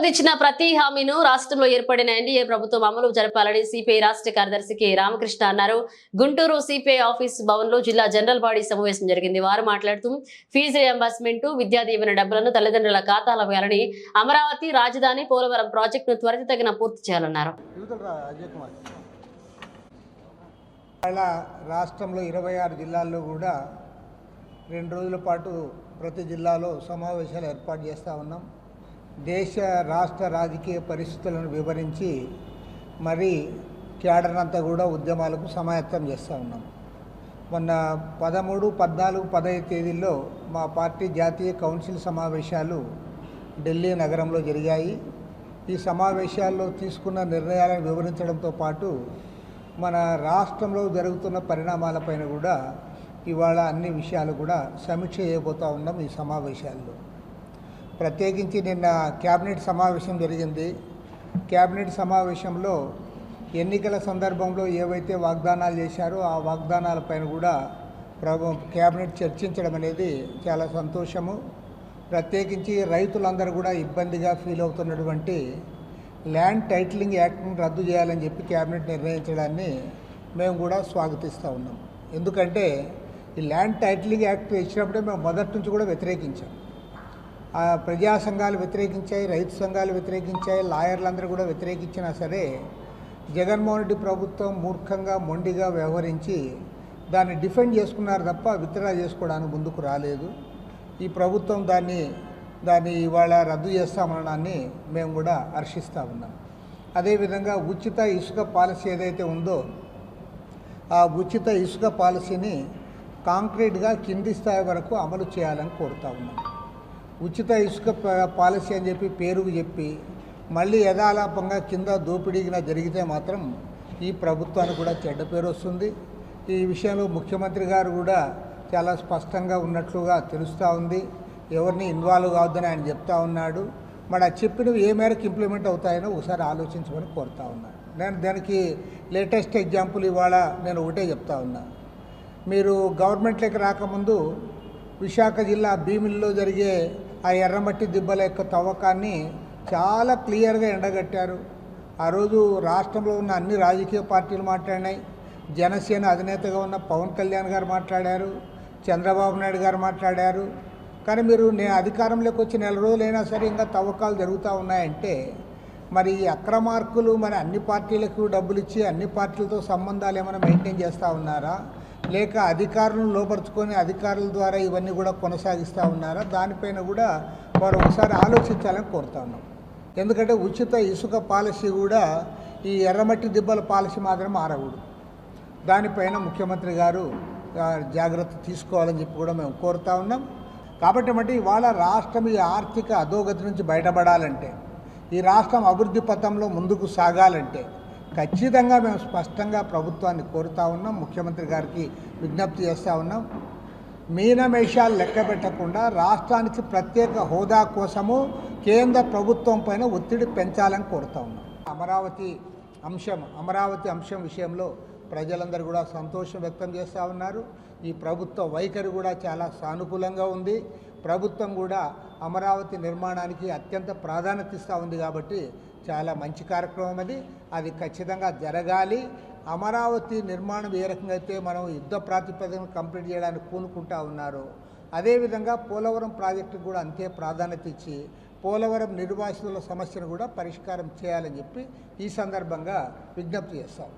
అందించిన ప్రతి హామీను రాష్ట్రంలో ఏర్పడిన ఎన్డీఏ ప్రభుత్వం అమలు జరపాలని సిపిఐ రాష్ట్ర కార్యదర్శి కె రామకృష్ణ అన్నారు. గుంటూరు సిపిఐ ఆఫీస్ భవన్లో జిల్లా జనరల్ బాడీ సమావేశం జరిగింది. వారు మాట్లాడుతూ ఫీజు రియంబర్స్మెంట్ విద్యా దీవెన డబ్బులను తల్లిదండ్రుల ఖాతాలో వేయాలని అమరావతి రాజధాని పోలవరం ప్రాజెక్టును త్వరితగిన పూర్తి చేయాలన్నారు. రాష్ట్రంలో ఇరవై ఆరు జిల్లాల్లో కూడా రెండు రోజుల పాటు ప్రతి జిల్లాలో సమావేశాలు ఏర్పాటు చేస్తూ ఉన్నాం. దేశ రాష్ట్ర రాజకీయ పరిస్థితులను వివరించి మరి కేడనంతా కూడా ఉద్యమాలకు సమాయత్తం చేస్తూ ఉన్నాం. మొన్న పదమూడు పద్నాలుగు పదహైదు తేదీల్లో మా పార్టీ జాతీయ కౌన్సిల్ సమావేశాలు ఢిల్లీ నగరంలో జరిగాయి. ఈ సమావేశాల్లో తీసుకున్న నిర్ణయాలను వివరించడంతో పాటు మన రాష్ట్రంలో జరుగుతున్న పరిణామాలపైన కూడా ఇవాళ అన్ని విషయాలు కూడా సమీక్ష చేయబోతూ ఉన్నాం ఈ సమావేశాల్లో. ప్రత్యేకించి నిన్న క్యాబినెట్ సమావేశం జరిగింది. క్యాబినెట్ సమావేశంలో ఎన్నికల సందర్భంలో ఏవైతే వాగ్దానాలు చేశారో ఆ వాగ్దానాలపైన కూడా ప్రభు క్యాబినెట్ చర్చించడం అనేది చాలా సంతోషము. ప్రత్యేకించి రైతులందరూ కూడా ఇబ్బందిగా ఫీల్ అవుతున్నటువంటి ల్యాండ్ టైటిలింగ్ యాక్ట్ను రద్దు చేయాలని చెప్పి క్యాబినెట్ నిర్ణయించడాన్ని మేము కూడా స్వాగతిస్తూ ఉన్నాం. ఎందుకంటే ఈ ల్యాండ్ టైటిలింగ్ యాక్ట్ ఇచ్చినప్పుడే మేము మొదటి నుంచి కూడా వ్యతిరేకించాం. ప్రజా సంఘాలు వ్యతిరేకించాయి రైతు సంఘాలు వ్యతిరేకించాయి లాయర్లందరూ కూడా వ్యతిరేకించినా సరే జగన్మోహన్ రెడ్డి ప్రభుత్వం మూర్ఖంగా మొండిగా వ్యవహరించి దాన్ని డిఫెండ్ చేసుకున్నారు తప్ప విత్డ్రా చేసుకోవడానికి ముందుకు రాలేదు. ఈ ప్రభుత్వం దాన్ని దాన్ని ఇవాళ రద్దు చేస్తామనడాన్ని మేము కూడా హర్షిస్తూ ఉన్నాం. అదేవిధంగా ఉచిత ఇసుక పాలసీ ఏదైతే ఉందో ఆ ఉచిత ఇసుక పాలసీని కాంక్రీట్గా కింది స్థాయి వరకు అమలు చేయాలని కోరుతా ఉన్నాం. ఉచిత ఇసుక పాలసీ అని చెప్పి పేరుకు చెప్పి మళ్ళీ యథాలాపంగా కింద దోపిడీగిన జరిగితే మాత్రం ఈ ప్రభుత్వానికి కూడా చెడ్డ పేరు వస్తుంది. ఈ విషయంలో ముఖ్యమంత్రి గారు కూడా చాలా స్పష్టంగా ఉన్నట్లుగా తెలుస్తూ ఉంది. ఎవరిని ఇన్వాల్వ్ కావద్దని ఆయన చెప్తా ఉన్నాడు. మరి ఆ చెప్పినవి ఏ మేరకు ఇంప్లిమెంట్ అవుతాయనో ఒకసారి ఆలోచించమని కోరుతా ఉన్నాను నేను దానికి లేటెస్ట్ ఎగ్జాంపుల్ ఇవాళ నేను ఒకటే చెప్తా ఉన్నా. మీరు గవర్నమెంట్లోకి రాకముందు విశాఖ జిల్లా భీమిలిలో జరిగే ఆ ఎర్రమట్టి దిబ్బల యొక్క తవ్వకాన్ని చాలా క్లియర్గా ఎండగట్టారు. ఆ రోజు రాష్ట్రంలో ఉన్న అన్ని రాజకీయ పార్టీలు మాట్లాడినాయి. జనసేన అధినేతగా ఉన్న పవన్ కళ్యాణ్ గారు మాట్లాడారు. చంద్రబాబు నాయుడు గారు మాట్లాడారు. కానీ మీరు నేను అధికారంలోకి వచ్చి నెల రోజులైనా సరే ఇంకా తవ్వకాలు జరుగుతూ ఉన్నాయంటే మరి ఈ అక్రమార్కులు మరి అన్ని పార్టీలకు డబ్బులు ఇచ్చి అన్ని పార్టీలతో సంబంధాలు ఏమైనా మెయింటైన్ చేస్తూ ఉన్నారా? లేక అధికారులను లోపరుచుకొని అధికారుల ద్వారా ఇవన్నీ కూడా కొనసాగిస్తూ ఉన్నారా? దానిపైన కూడా వారు ఒకసారి ఆలోచించాలని కోరుతా ఉన్నాం. ఎందుకంటే ఉచిత ఇసుక పాలసీ కూడా ఈ ఎర్రమట్టి దిబ్బల పాలసీ మాత్రం మారకూడదు. దానిపైన ముఖ్యమంత్రి గారు జాగ్రత్త తీసుకోవాలని చెప్పి కూడా మేము కోరుతా ఉన్నాం. కాబట్టి మట్టి ఇవాళ రాష్ట్రం ఈ ఆర్థిక అధోగతి నుంచి బయటపడాలంటే ఈ రాష్ట్రం అభివృద్ధి పథంలో ముందుకు సాగాలంటే ఖచ్చితంగా మేము స్పష్టంగా ప్రభుత్వాన్ని కోరుతా ఉన్నాం ముఖ్యమంత్రి గారికి విజ్ఞప్తి చేస్తూ ఉన్నాం. మీనమేషాలు లెక్క పెట్టకుండా రాష్ట్రానికి ప్రత్యేక హోదా కోసము కేంద్ర ప్రభుత్వం పైన ఒత్తిడి పెంచాలని కోరుతా ఉన్నాం. అమరావతి అంశం అమరావతి అంశం విషయంలో ప్రజలందరూ కూడా సంతోషం వ్యక్తం చేస్తూ ఉన్నారు. ఈ ప్రభుత్వ వైఖరి కూడా చాలా సానుకూలంగా ఉంది. ప్రభుత్వం కూడా అమరావతి నిర్మాణానికి అత్యంత ప్రాధాన్యత ఇస్తూ ఉంది కాబట్టి చాలా మంచి కార్యక్రమం అది. అది ఖచ్చితంగా జరగాలి. అమరావతి నిర్మాణం ఏ రకంగా అయితే మనం యుద్ధ ప్రాతిపదికన కంప్లీట్ చేయడానికి పూనుకుంటా ఉన్నారో అదేవిధంగా పోలవరం ప్రాజెక్టుకు కూడా అంతే ప్రాధాన్యత ఇచ్చి పోలవరం నిర్వాసితుల సమస్యను కూడా పరిష్కారం చేయాలని చెప్పి ఈ సందర్భంగా విజ్ఞప్తి చేస్తాం.